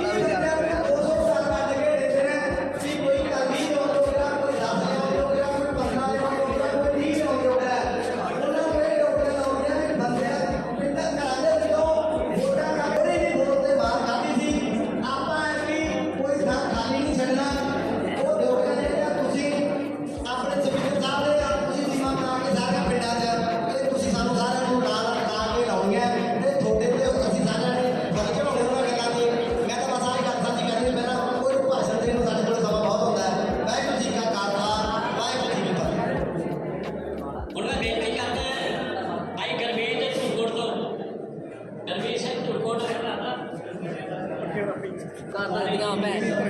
maravilla. 那那一定要卖。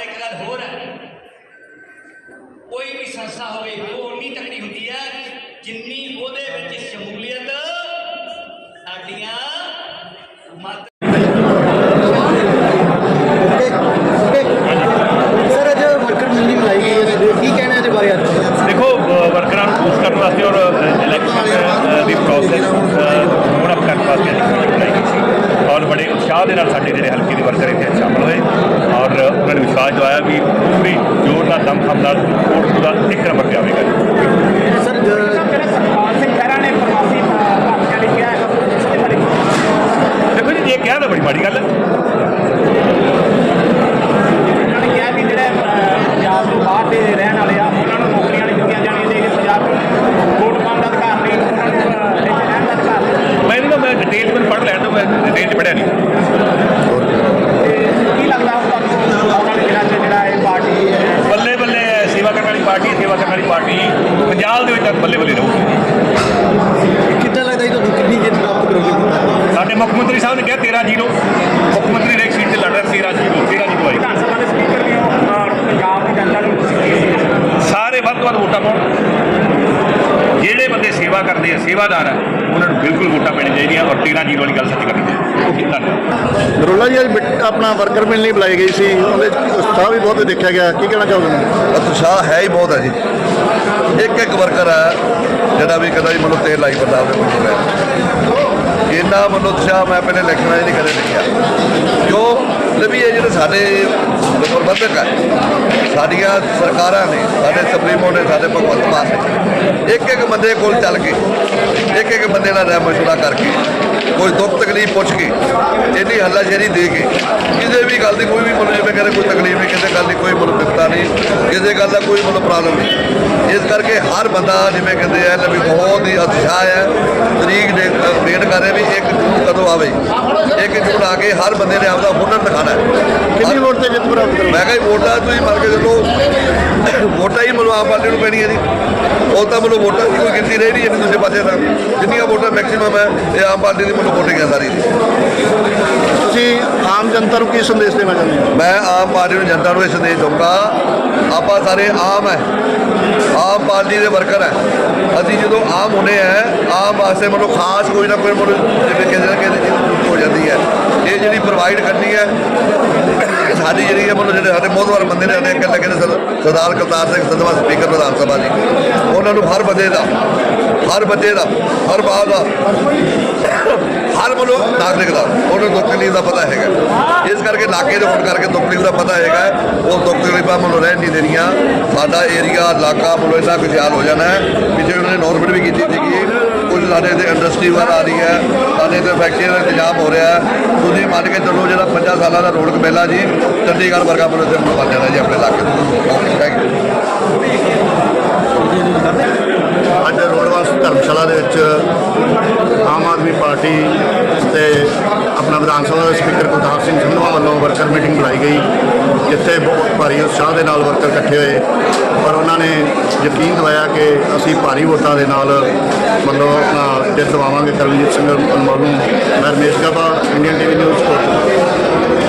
ਪਰ ਇੱਕ ਗੱਲ ਹੋਰ ਹੈ। ਕੋਈ ਵੀ ਸੰਸਥਾ ਹੋਵੇ, ਉਹ ਉਨੀ ਤਕੜੀ ਹੁੰਦੀ ਹੈ ਜਿੰਨੀ ਵਿਸ਼ਵਾਸ ਦਿਵਾਇਆ ਵੀ ਪੂਰੀ ਜੋਰ ਨਾਲ ਦਮ ਖਮ ਨਾਲ ਕੋਟ ਦਾ ਇੱਕ ਨੰਬਰ ਤੇ ਆਵੇਗਾ ਸਰ ਸਿੰਘ ਖਹਿਰਾ ਨੇ ਪ੍ਰਵਾਸੀ ਭਾਰਤੀਆਂ ਲਈ ਕਿਹਾ ਹੈ ਉਸ ਦੇ ਬਾਰੇ ਦੇਖੋ ਜੀ ਇਹ ਕਿਹਾ ਤਾਂ ਬੜੀ ਮਾੜੀ ਗੱਲ ਹੈ ਉਹਨਾਂ ਨੇ ਕਿਹਾ ਵੀ ਜਿਹੜੇ ਅਹ, ਪੰਜਾਬ ਤੋਂ ਬਾਹਰ ਦੇ ਰਹਿਣ ਵਾਲੇ ਆ ਉਹਨਾਂ ਨੂੰ ਨੌਕਰੀਆਂ ਨਹੀਂ ਦਿੱਤੀਆਂ ਜਾਣੀਆਂ ਤੇ ਪੰਜਾਬ ਤੋਂ ਵੋਟ ਪਾਉਣ ਦਾ ਅਧਿਕਾਰ ਨਹੀਂ ਉਹਨਾਂ ਨੂੰ ਅਹ, ਇੱਥੇ ਰਹਿਣ ਦਾ ਅਧਿਕਾਰ ਨਹੀਂ ਮੈਂ ਇਹਨੂੰ ਮੈਂ ਡਿਟੇਲ ਵਿੱਚ ਪੜ੍ਹ ਲੈਣ ਤੋਂ ਮੈਂ ਡਿਟੇਲ ਚ ਪੜ੍ਹਿਆ ਨਹੀਂ ਤੇ ਕੀ ਲੱਗਦਾ ਹੁਣ ਤੁਹਾਨੂੰ ਆਉਣ ਵਾਲੇ ਦਿਨਾਂ 'ਚ ਜਿਹੜਾ ਇਹ ਪਾਰਟੀ ਅਹ, ਬੱਲੇ ਬੱਲੇ ਹੈ, ਸੇਵਾ ਕਰਨ ਕਰਨ ਵਾਲੀ ਪਾਰਟੀ ਪੰਜਾਬ ਦੇ ਵਿੱਚ ਤਾਂ ਬੱਲੇ ਬੱਲੇ ਰਹੂਗੀ। ਕਿੱਦਾਂ ਲੱਗਦਾ ਜੀ ਤੁਹਾਨੂੰ? ਕਿੰਨੀ ਜਿੱਤ ਪ੍ਰਾਪਤ ਕਰੋਗੇ ਸਾਡੇ ਮੁੱਖ ਮੰਤਰੀ ਸਾਹਿਬ ਨੇ ਕਿਹਾ 13 ਜ਼ੀਰੋ। ਮੁੱਖ ਮੰਤਰੀ ਨੇ ਇੱਕ ਸੀਟ ਤੇ ਲੜ ਰਿਹਾ 13 ਜ਼ੀਰੋ 13 ਜ਼ੀਰੋ ਆਈ। ਵਿਧਾਨ ਸਭਾ ਦੇ ਸਪੀਕਰ ਔਰ ਪੰਜਾਬ ਦੀ ਜਨਤਾ ਨੂੰ? ਸਾਰੇ ਵੱਧ ਤੋਂ ਵੱਧ ਵੋਟਾਂ ਪਾਉਣ। ਸੇਵਾ ਕਰਦੇ ਆ ਸੇਵਾਦਾਰ ਆ ਉਹਨਾਂ ਨੂੰ ਬਿਲਕੁਲ ਵੋਟਾਂ ਪੈਣੀਆਂ ਚਾਹੀਦੀਆਂ ਔਰ 13 ਜ਼ੀਰੋ ਵਾਲੀ ਗੱਲ ਸੱਚ ਕਰਨੀ ਚਾਹੀਦੀ ਧੰਨਵਾਦ। ਨਰੋਲਾ ਜੀ ਅੱਜ ਆਪਣਾ ਵਰਕਰ ਮਿਲਣ ਲਈ ਬੁਲਾਈ ਗਈ ਸੀ ਉਹਦੇ ਉਤਸ਼ਾਹ ਵੀ ਬਹੁਤ ਦੇਖਿਆ ਗਿਆ ਕੀ ਕਹਿਣਾ ਚਾਹੋਗੇ ਉਤਸ਼ਾਹ ਹੈ ਹੀ ਬਹੁਤ ਹੈ ਜੀ। ਇੱਕ ਇੱਕ ਵਰਕਰ ਹੈ ਜਿਹੜਾ ਵੀ ਕਹਿੰਦਾ ਜੀ ਮੈਨੂੰ ਤੇਲ ਲਾਈ ਬੰਦਾ ਉਹਦੇ ਕੋਲ ਲੈ ਇੰਨਾ ਮੈਨੂੰ ਉਤਸ਼ਾਹ ਮੈਂ ਪਹਿਲੇ ਇਲੈਕਸ਼ਨਾਂ 'ਚ ਨਹੀਂ ਕਦੇ ਦੇਖਿਆ ਕਿਉਂ ਲਵੀ ਇਹ ਜਿਹੜੇ ਸਾਡੇ ਪ੍ਰਬੰਧਕ ਹੈ ਸਾਡੀਆਂ ਸਰਕਾਰਾਂ ਨੇ, ਸਾਡੇ ਸੁਪਰੀਮੋ ਨੇ, ਸਾਡੇ ਭਗਵੰਤ ਮਾਨ ਨੇ ਇੱਕ ਇੱਕ ਬੰਦੇ ਕੋਲ ਚੱਲ ਕੇ ਇੱਕ ਇੱਕ ਬੰਦੇ ਨਾਲ ਰਾਏ ਮਸ਼ਵਰਾ ਕਰਕੇ ਕੋਈ ਦੁੱਖ ਤਕਲੀਫ ਪੁੱਛ ਕੇ ਇੰਨੀ ਹੱਲਾਸ਼ੇਰੀ ਦੇ ਕੇ ਕਿਸੇ ਵੀ ਗੱਲ ਦੀ ਕੋਈ ਵੀ ਮਤਲਬ ਜਿਵੇਂ ਕਹਿੰਦੇ ਕੋਈ ਤਕਲੀਫ ਨਹੀਂ ਕਿਸੇ ਗੱਲ ਦੀ ਕੋਈ ਮਤਲਬ ਬਿਪਤਾ ਨਹੀਂ ਕਿਸੇ ਗੱਲ ਦਾ ਕੋਈ ਮਤਲਬ ਪ੍ਰੋਬਲਮ ਨਹੀਂ। ਇਸ ਕਰਕੇ ਹਰ ਬੰਦਾ ਜਿਵੇਂ ਕਹਿੰਦੇ ਆ ਵੀ ਬਹੁਤ ਹੀ ਉਤਸ਼ਾਹ ਹੈ ਤਰੀਕ ਦੇ ਵੇਟ ਕਰ ਰਹੇ ਵੀ ਇੱਕ ਜੂਨ ਕਦੋਂ ਆਵੇ। ਇੱਕ ਜੂਨ ਆ ਕੇ ਹਰ ਬੰਦੇ ਨੇ ਆਪਦਾ ਹੁਨਰ ਦਿਖਾਣਾ ਹੈ। ਕਿੰਨੀ ਵੋਟ ਤੇ ਜਿੱਤ ਪ੍ਰਾਪਤ ਕਰੋਗੇ? ਮੈਂ ਕਿਹਾ ਜੀ ਵੋਟਾਂ ਤੁਸੀਂ ਮੰਨ ਕੇ ਚੱਲੋ ਵੋਟਾਂ ਹੀ ਆਮ ਪਾਰਟੀ ਨੂੰ ਪੈਣੀਆਂ ਜੀ। ਉਹ ਤਾਂ ਮਤਲਬ ਵੋਟਾਂ ਦੀ ਕੋਈ ਗਿਣਤੀ ਰਹੀ ਨਹੀਂ ਇੱਕ ਦੂਜੇ ਪਾਸੇ ਤਾਂ। ਜਿੰਨੀਆਂ ਵੋਟਾਂ ਮੈਕਸਿਮਮ ਹੈ ਇਹ ਆਮ ਪਾਰਟੀ ਦੀ ਮਤਲਬ ਵੋਟਿੰਗ ਹੈ ਸਾਰੀ। ਤੁਸੀਂ ਆਮ ਜਨਤਾ ਨੂੰ ਕੀ ਸੰਦੇਸ਼ ਦੇਣਾ ਚਾਹੁੰਦੇ ਹੋ? ਮੈਂ ਆਮ ਪਾਰਟੀ ਨੂੰ ਜਨਤਾ ਨੂੰ ਇਹ ਸੰਦੇਸ਼ ਦਊਂਗਾ ਆਪਾਂ ਸਾਰੇ ਆਮ ਹੈ। ਆਮ ਪਾਰਟੀ ਦੇ ਵਰਕਰ ਹੈ। ਅਸੀਂ ਜਦੋਂ ਆਮ ਹੋਣੇ ਹੈ ਆਮ ਵਾਸਤੇ ਮਤਲਬ ਖਾਸ ਕੋਈ ਨਾ ਕੋਈ ਮਤਲਬ ਜਿਵੇਂ ਕਿਸੇ ਨਾ ਕਿਸੇ ਚੀਜ਼ ਹੋ ਜਾਂਦੀ ਹੈ। ਇਹ ਜਿਹੜੀ ਪ੍ਰੋਵਾਈਡ ਕਰਨੀ ਹੈ ਸਾਡੀ ਜਿਹੜੀ ਹੈ ਮਤਲਬ ਜਿਹੜੇ ਸਾਡੇ ਮੋਹਦਵਾਰ ਬੰਦੇ ਨੇ ਸਾਡੇ ਅੱਗੇ ਲੱਗੇ ਨੇ ਸਰ- ਸਰਦਾਰ ਕਰਤਾਰ ਸਿੰਘ ਸੰਧਵਾ, ਸਪੀਕਰ ਵਿਧਾਨ ਸਭਾ ਜੀ। ਉਹਨਾਂ ਨੂੰ ਹਰ ਬੰਦੇ ਦਾ, ਹਰ ਬੱਚੇ ਦਾ, ਹਰ ਮਾਂ ਦਾ, ਹਰ ਮਤਲਬ ਨਾਗਰਿਕ ਦਾ, ਉਹਨੂੰ ਦੁੱਖ ਤਕਲੀਫ ਦਾ ਪਤਾ ਹੈਗਾ। ਇਸ ਕਰਕੇ ਇਲਾਕੇ ਦੇ ਹੋਣ ਕਰਕੇ ਦੁੱਖ ਤਕਲੀਫ ਦਾ ਪਤਾ ਹੈਗਾ। ਉਹ ਦੁੱਖ ਤਕਲੀਫਾਂ ਮਤਲਬ ਰਹਿਣ ਨਹੀਂ ਦੇਣੀਆਂ। ਸਾਡਾ ਏਰੀਆ, ਇਲਾਕਾ ਮਤਲਬ ਇੰਨਾ ਖੁਸ਼ਹਾਲ ਹੋ ਜਾਣਾ ਹੈ ਪਿੱਛੇ ਉਹਨਾਂ ਨੇ ਨੌਰਮਲ ਵੀ ਕੀਤੀ ਸੀਗੀ। ਸਾਡੇ ਇੱਥੇ ਇੰਡਸਟਰੀ ਵਗੈਰਾ ਆ ਰਹੀ ਹੈ। ਸਾਡੇ ਇੱਥੇ ਫੈਕਟਰੀਆਂ ਦਾ ਇੰਤਜ਼ਾਮ ਹੋ ਰਿਹਾ ਹੈ। ਤੁਸੀਂ ਮੰਨ ਕੇ ਚੱਲੋ ਜਿਹੜਾ 50 ਸਾਲਾਂ ਦਾ ਰੋਡ ਕਮੇਲਾ ਜੀ, ਚੰਡੀਗੜ੍ਹ ਵਰਗਾ ਮਤਲਬ ਨੂੰ ਬਣ ਜਾਣਾ ਜੀ ਆਪਣੇ ਇਲਾਕੇ ਤੋਂ। ਅੱਜ ਰੋਡਵਾਸ ਧਰਮਸ਼ਾਲਾ ਦੇ ਵਿੱਚ ਆਮ ਆਦਮੀ ਪਾਰਟੀ ਤੇ ਆਪਣਾ ਵਿਧਾਨ ਸਭਾ ਦੇ ਸਪੀਕਰ ਕੁਲਤਾਰ ਸਿੰਘ ਸੰਧਵਾ ਵੱਲੋਂ ਵਰਕਰ ਮੀਟਿੰਗ ਬੁਲਾਈ ਗਈ। ਜਿੱਥੇ ਬਹੁਤ ਭਾਰੀ ਉਤਸ਼ਾਹ ਦੇ ਨਾਲ ਵਰਕਰ ਇਕੱਠੇ ਹੋਏ। ਪਰ ਉਹਨਾਂ ਨੇ ਯਕੀਨ ਦਿਵਾਇਆ ਕਿ ਅਸੀਂ ਭਾਰੀ ਵੋਟਾਂ ਦੇ ਨਾਲ ਮਤਲਬ ਆਪਣਾ ਜਿੱਤ ਦਵਾਵਾਂਗੇ। ਕਰਮਜੀਤ ਸਿੰਘ ਅਨਮੋਲ ਨੂੰ ਮੈਂ Ramesh Gaba, Indian TV news ਕੋਟ